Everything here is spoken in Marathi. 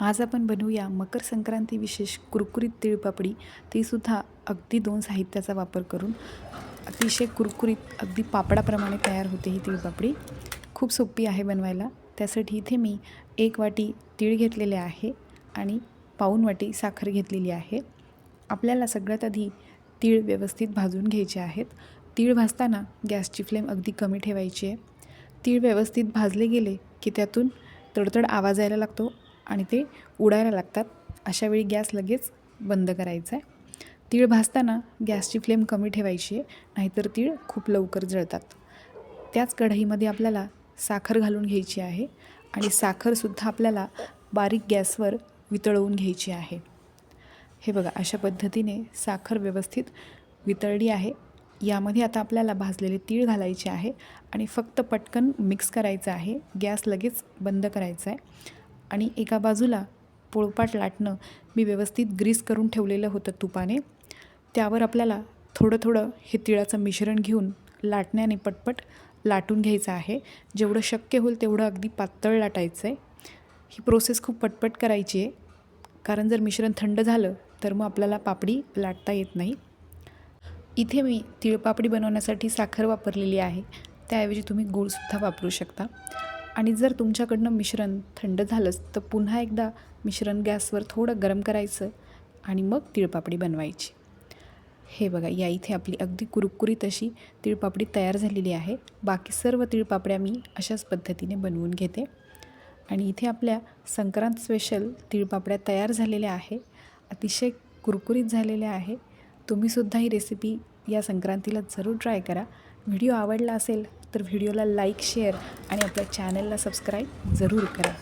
आज आपण बनवूया मकर संक्रांती विशेष कुरकुरीत तिळपापडी. तीसुद्धा अगदी दोन साहित्याचा वापर करून. अतिशय कुरकुरीत अगदी पापडाप्रमाणे तयार होते ही तिळपापडी. खूप सोपी आहे बनवायला. त्यासाठी इथे मी एक वाटी तीळ घेतलेले आहे आणि पाऊण वाटी साखर घेतलेली आहे. आपल्याला सगळ्यात आधी तीळ व्यवस्थित भाजून घ्यायचे आहेत. तीळ भाजताना गॅसची फ्लेम अगदी कमी ठेवायची आहे. तीळ व्यवस्थित भाजले गेले की त्यातून तडतड आवाज यायला लागतो. आणि ते उडायला लागतात. अशा वेळी गॅस लगेच बंद करायचा आहे तीळ भाजताना गॅसची फ्लेम कमी ठेवायची आहे नाहीतर तीळ खूप लवकर जळतात. त्याच कढईमध्ये आपल्याला साखर घालून घ्यायची आहे आणि साखरसुद्धा आपल्याला बारीक गॅसवर वितळवून घ्यायची आहे. हे बघा अशा पद्धतीने साखर व्यवस्थित वितळली आहे. यामध्ये आता आपल्याला भाजलेले तीळ घालायचे आहे आणि फक्त पटकन मिक्स करायचं आहे. गॅस लगेच बंद करायचा आहे आणि एका बाजूला पोळपाट लाटणं मी व्यवस्थित ग्रीस करून ठेवलेलं होतं तुपाने. त्यावर आपल्याला थोडं थोडं हे तिळाचं मिश्रण घेऊन लाटण्याने पटपट लाटून घ्यायचं आहे. जेवढं शक्य होईल तेवढं अगदी पातळ लाटायचं आहे ही प्रोसेस खूप पटपट करायची आहे. कारण जर मिश्रण थंड झालं तर मग आपल्याला पापडी लाटता येत नाही. इथे मी तिळपापडी बनवण्यासाठी साखर वापरलेली आहे. त्याऐवजी तुम्ही गूळसुद्धा वापरू शकता. आणि जर तुमच्याकडनं मिश्रण थंड झालंच तर पुन्हा एकदा मिश्रण गॅसवर थोडं गरम करायचं आणि मग तिळपापडी बनवायची. हे बघा या इथे आपली अगदी कुरकुरीत अशी तिळपापडी तयार झालेली आहे. बाकी सर्व तिळपापड्या मी अशाच पद्धतीने बनवून घेते. आणि इथे आपल्या संक्रांत स्पेशल तिळपापड्या तयार झालेल्या आहे अतिशय कुरकुरीत झालेल्या आहे. तुम्हीसुद्धा ही रेसिपी या संक्रांतीला जरूर ट्राय करा. व्हिडिओ आवडला असेल तर व्हिडिओला लाईक शेअर आणि आपल्या चॅनलला सबस्क्राईब जरूर करा.